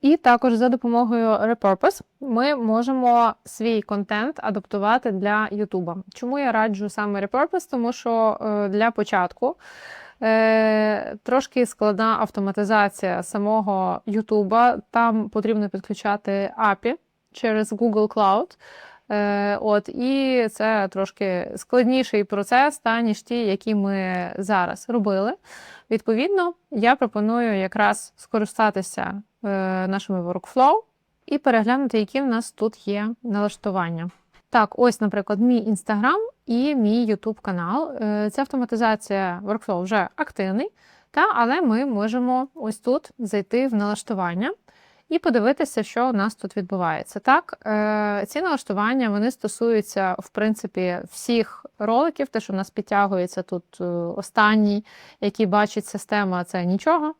І також за допомогою Repurpose ми можемо свій контент адаптувати для YouTube. Чому я раджу саме Repurpose? Тому що е, для початку е, трошки складна автоматизація самого YouTube. Там потрібно підключати API через Google Cloud. Е, От, і це трошки складніший процес, та, ніж ті, які ми зараз робили. Відповідно, я пропоную якраз скористатися нашими workflow і переглянути, які в нас тут є налаштування. Так, ось, наприклад, мій інстаграм і мій YouTube канал. Е, Ця автоматизація workflow вже активний, та, але ми можемо ось тут зайти в налаштування і подивитися, що у нас тут відбувається. Так, е, ці налаштування вони стосуються, в принципі, всіх роликів, те, що в нас підтягується тут е, останній, який бачить система, це нічого.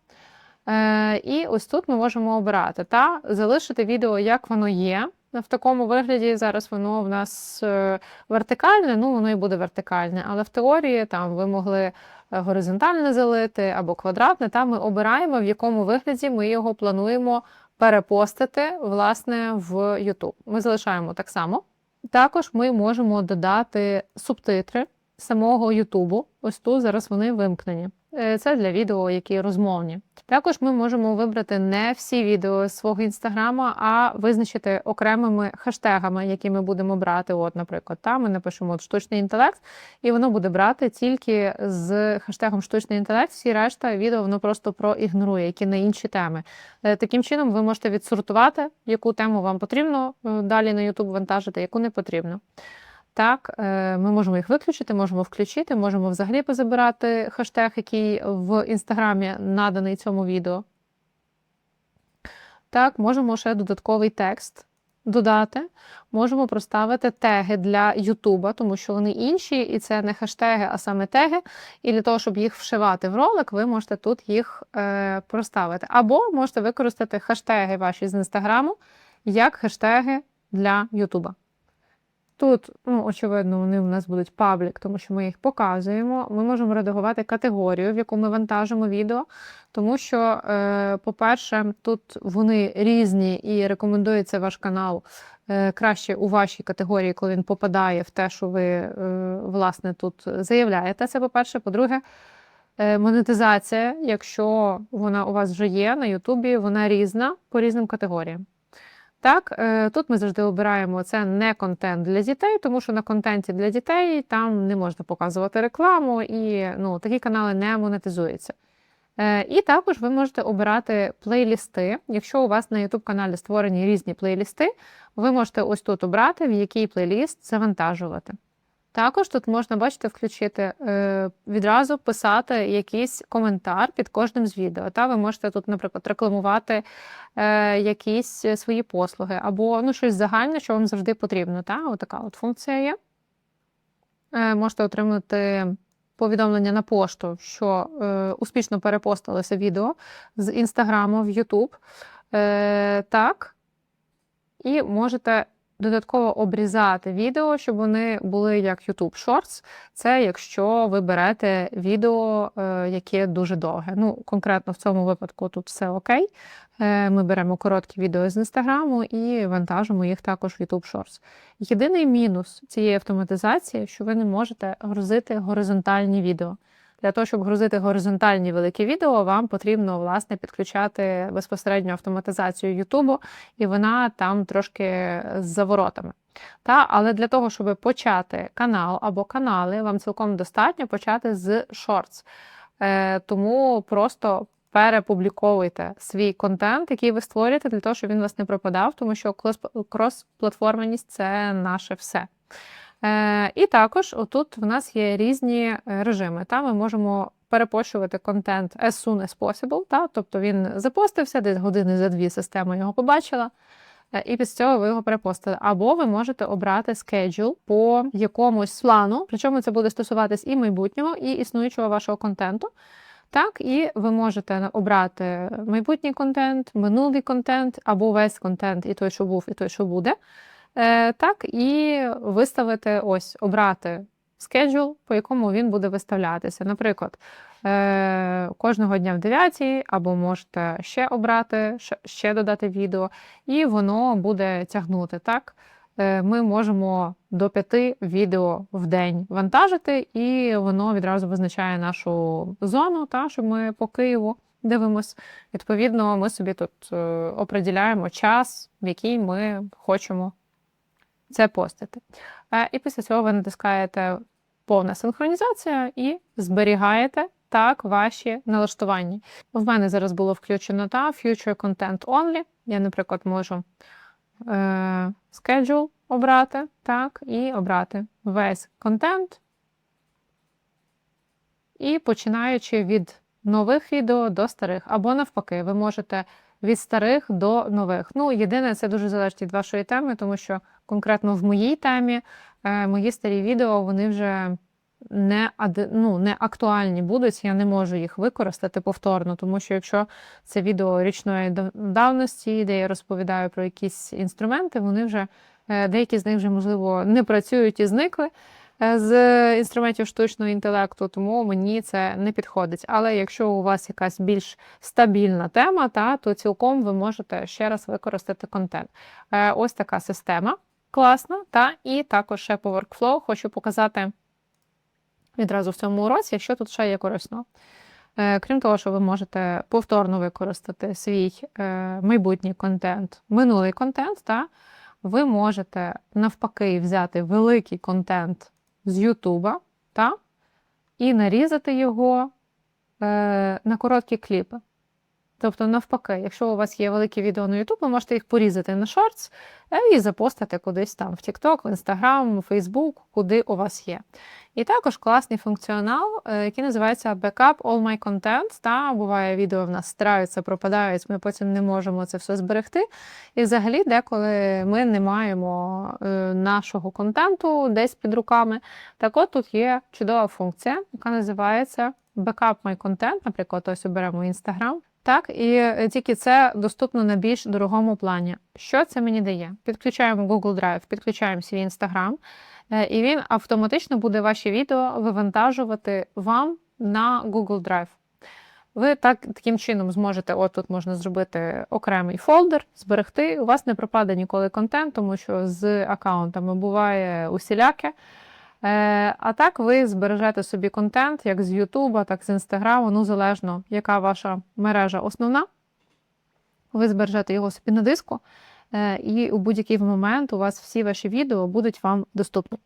Е, І ось тут ми можемо обирати та залишити відео, як воно є. В такому вигляді зараз воно в нас е, вертикальне, ну воно і буде вертикальне, але в теорії там ви могли е, горизонтальне залити або квадратне. Там ми обираємо, в якому вигляді ми його плануємо перепостити власне в YouTube. Ми залишаємо так само. Також ми можемо додати субтитри самого YouTube. Ось тут зараз вони вимкнені. Е, Це для відео, які розмовні. Також ми можемо вибрати не всі відео з свого інстаграма, а визначити окремими хештегами, які ми будемо брати. От, наприклад, там ми напишемо от штучний інтелект, і воно буде брати тільки з хештегом штучний інтелект. Всі решта відео воно просто проігнорує, які на інші теми. Е, Таким чином, ви можете відсортувати, яку тему вам потрібно е, далі на YouTube вантажити, яку не потрібно. Так, е, ми можемо їх виключити, можемо включити, можемо взагалі позабирати хештег, який в інстаграмі наданий цьому відео. Так, можемо ще додатковий текст додати. Можемо проставити теги для Ютуба, тому що вони інші, і це не хештеги, а саме теги. І для того, щоб їх вшивати в ролик, ви можете тут їх е, проставити. Або можете використати хештеги ваші з інстаграму як хештеги для Ютуба. Тут, ну, очевидно, вони в нас будуть паблік, тому що ми їх показуємо. Ми можемо редагувати категорію, в яку ми вантажимо відео, тому що, е, по-перше, тут вони різні і рекомендується ваш канал е, краще у вашій категорії, коли він попадає в те, що ви е, власне тут заявляєте. Це по-перше. По-друге, монетизація, якщо вона у вас вже є на Ютубі, вона різна по різним категоріям. Так, е, тут ми завжди обираємо це не контент для дітей, тому що на контенті для дітей там не можна показувати рекламу, і ну, такі канали не монетизуються. Е, І також ви можете обирати плейлісти. Якщо у вас на YouTube каналі створені різні плейлісти, ви можете ось тут обрати, в який плейліст завантажувати. Також тут можна, бачите, включити е, відразу писати якийсь коментар під кожним з відео. Та ви можете тут, наприклад, рекламувати е, якісь свої послуги або ну, щось загальне, що вам завжди потрібно. Та? Отака от функція є. Е, можете отримати повідомлення на пошту, що успішно перепостилося відео з Інстаграму в Ютуб. Так. І можете додатково обрізати відео, щоб вони були як YouTube Shorts. Це якщо ви берете відео, е, яке дуже довге. Ну, конкретно в цьому випадку тут все окей. Е, Ми беремо короткі відео з інстаграму і вантажимо їх також в YouTube Shorts. Єдиний мінус цієї автоматизації, що ви не можете грузити горизонтальні відео. Для того, щоб грузити горизонтальні великі відео, вам потрібно власне підключати безпосередньо автоматизацію Ютубу, і вона там трошки з заворотами. Та, Але для того, щоб почати канал або канали, вам цілком достатньо почати з Shorts. Е, Тому просто перепубліковуйте свій контент, який ви створюєте, для того, щоб він вас не пропадав, тому що крос-платформеність це наше все. Е, І також отут в нас є різні е, режими. Та Ми можемо перепощувати контент as soon as possible, та? тобто він запостився, десь години за дві система його побачила. е, І після цього ви його перепостили. Або ви можете обрати schedule по якомусь плану, причому це буде стосуватись і майбутнього, і існуючого вашого контенту. Так, і ви можете обрати майбутній контент, минулий контент, або весь контент, і той, що був, і той, що буде. Е, Так, і виставити ось, обрати schedule, по якому він буде виставлятися. Наприклад, е, кожного дня в 9 або можете ще обрати, ще- додати відео, і воно буде тягнути. Так? Е, Ми можемо до 5 відео в день вантажити, і воно відразу визначає нашу зону, та, що ми по Києву дивимось. Відповідно, ми собі тут е, оприділяємо час, в який ми хочемо це постити. Е, І після цього ви натискаєте повна синхронізація і зберігаєте так ваші налаштування. В мене зараз було включено та Future Content Only. Я, наприклад, можу е, schedule обрати, так, і обрати весь контент. І починаючи від нових відео до старих, або навпаки, ви можете від старих до нових. Ну, єдине, це дуже залежить від вашої теми, тому що конкретно в моїй темі е, мої старі відео вони вже не, ну, не актуальні будуть. Я не можу їх використати повторно, тому що якщо це відео річної давності, де я розповідаю про якісь інструменти, вони вже е, деякі з них вже можливо не працюють і зникли з інструментів штучного інтелекту, тому мені це не підходить. Але якщо у вас якась більш стабільна тема, та, то цілком ви можете ще раз використати контент. Е, Ось така система класна. Та, і також ще по workflow хочу показати відразу в цьому уроці, що тут ще є корисно. Е, Крім того, що ви можете повторно використати свій е, майбутній контент, минулий контент, та, ви можете навпаки взяти великий контент з Ютуба і нарізати його е, на короткі кліпи. Тобто, навпаки, якщо у вас є великі відео на YouTube, ви можете їх порізати на шортс е, і запостити кудись там в TikTok, в Instagram, в Facebook, куди у вас є. І також класний функціонал, е, який називається Backup All My Content. Та буває, відео в нас стираються, пропадають, ми потім не можемо це все зберегти. І взагалі, деколи ми не маємо е, нашого контенту десь під руками. Так от тут є чудова функція, яка називається Backup My Content. Наприклад, ось оберемо Instagram. Так, і е, тільки це доступно на більш дорогому плані. Що це мені дає? Підключаємо Google Drive, підключаємо свій Instagram, е, і він автоматично буде ваші відео вивантажувати вам на Google Drive. Ви так, таким чином зможете, от тут можна зробити окремий фолдер, зберегти. У вас не пропаде ніколи контент, тому що з аккаунтами буває усіляке. Е, а так ви збережете собі контент як з Ютуба, так з Інстаграму, ну залежно, яка ваша мережа основна. Ви збережете його собі на диску, е, і у будь-який момент у вас всі ваші відео будуть вам доступні.